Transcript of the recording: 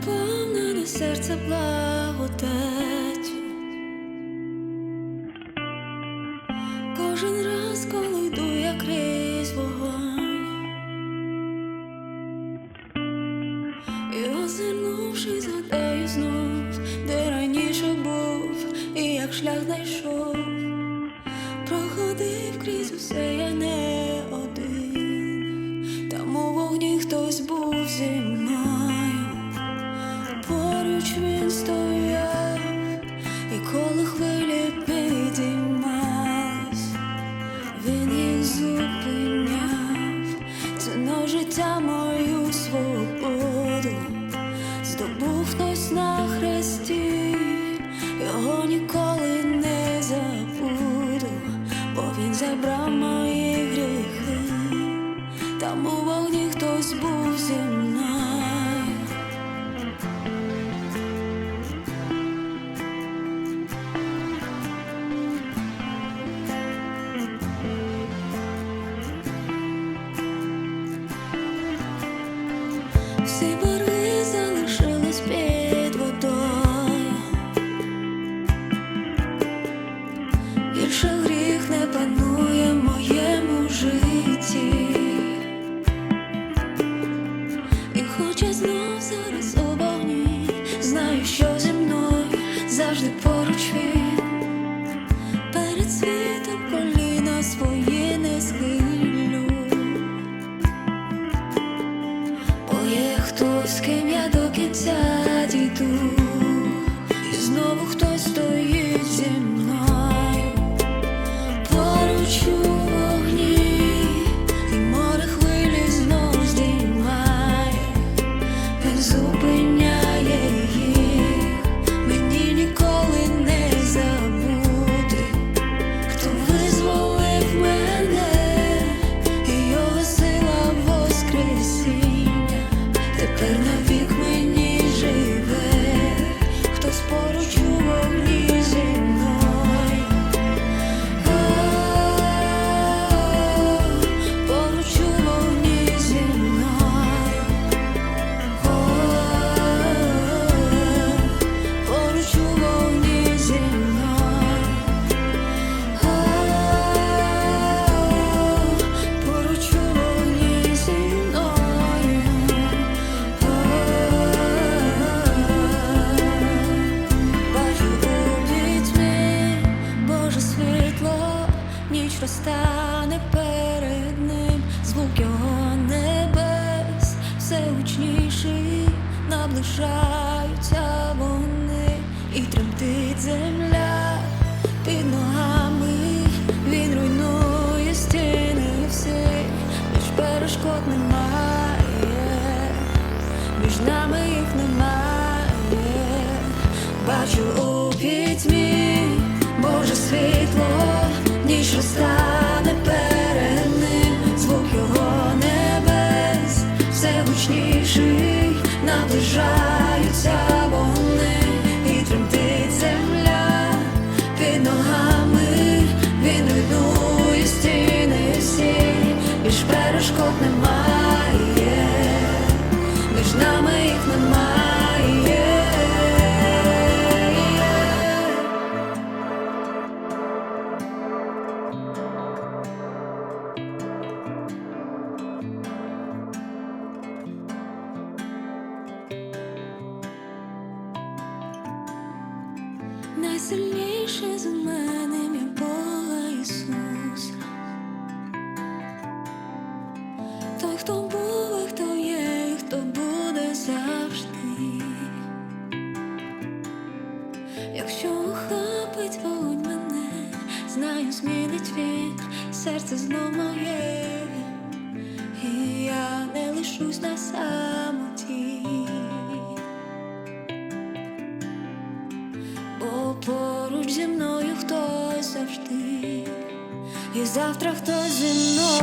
переповнене серце благодаттю. Кожен раз, коли йду я крізь вогонь, і озирнувши, згадаю знов, де раніше був, і як шлях знайшов, проходив крізь усе ціною життя мою свободу, здобув хтось на хресті, його ніколи не забуду, бо він забрав Всі борги залишились під водою. Більше гріх не панує моєму житті. І хоч я знов зараз у знаю, що зі мною завжди поруч він. Перед світом коліна свої з ким я до per la vita. Наближаються вони, і тремтить земля. Під ногами, він руйнує стіни всі, між перешкод немає, між нами їх немає. Бачу у пітьмі Боже світло, ніч розтане Найсильніше з мене Бога Ісус. Той, хто був, хто є, хто буде завжди. Якщо вогонь мене, знаю, змінить вітер, серце знов моє, і я не лишусь на самоті. І завтра хтось зі мною.